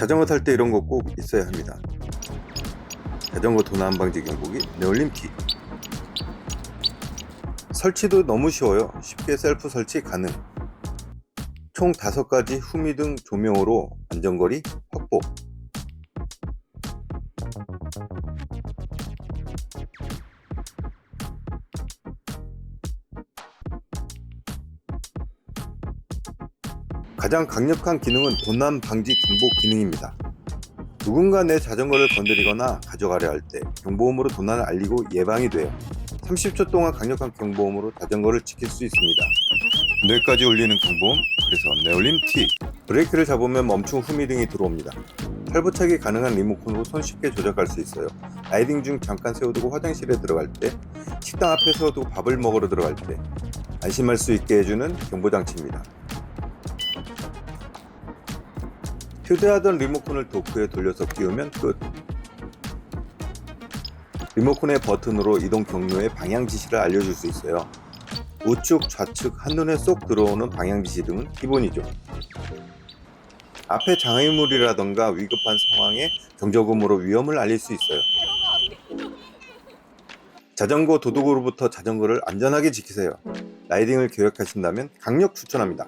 자전거 탈 때 이런 거 꼭 있어야 합니다. 자전거 도난 방지 경보기 네올림키. 설치도 너무 쉬워요. 쉽게 셀프 설치 가능. 총 5가지 후미등 조명으로 안전거리 확보. 가장 강력한 기능은 도난 방지 경보 기능입니다. 누군가 내 자전거를 건드리거나 가져가려 할 때 경보음으로 도난을 알리고 예방이 돼요. 30초 동안 강력한 경보음으로 자전거를 지킬 수 있습니다. 뇌까지 울리는 경보음, 그래서 네올림 T. 브레이크를 잡으면 멈춘 후미 등이 들어옵니다. 탈부착이 가능한 리모컨으로 손쉽게 조작할 수 있어요. 라이딩 중 잠깐 세워두고 화장실에 들어갈 때, 식당 앞에 세워두고 밥을 먹으러 들어갈 때, 안심할 수 있게 해주는 경보장치입니다. 휴대하던 리모컨을 도크에 돌려서 끼우면 끝. 리모컨의 버튼으로 이동 경로의 방향 지시를 알려줄 수 있어요. 우측, 좌측, 한눈에 쏙 들어오는 방향 지시 등은 기본이죠. 앞에 장애물이라던가 위급한 상황에 경적음으로 위험을 알릴 수 있어요. 자전거 도둑으로부터 자전거를 안전하게 지키세요. 라이딩을 계획하신다면 강력 추천합니다.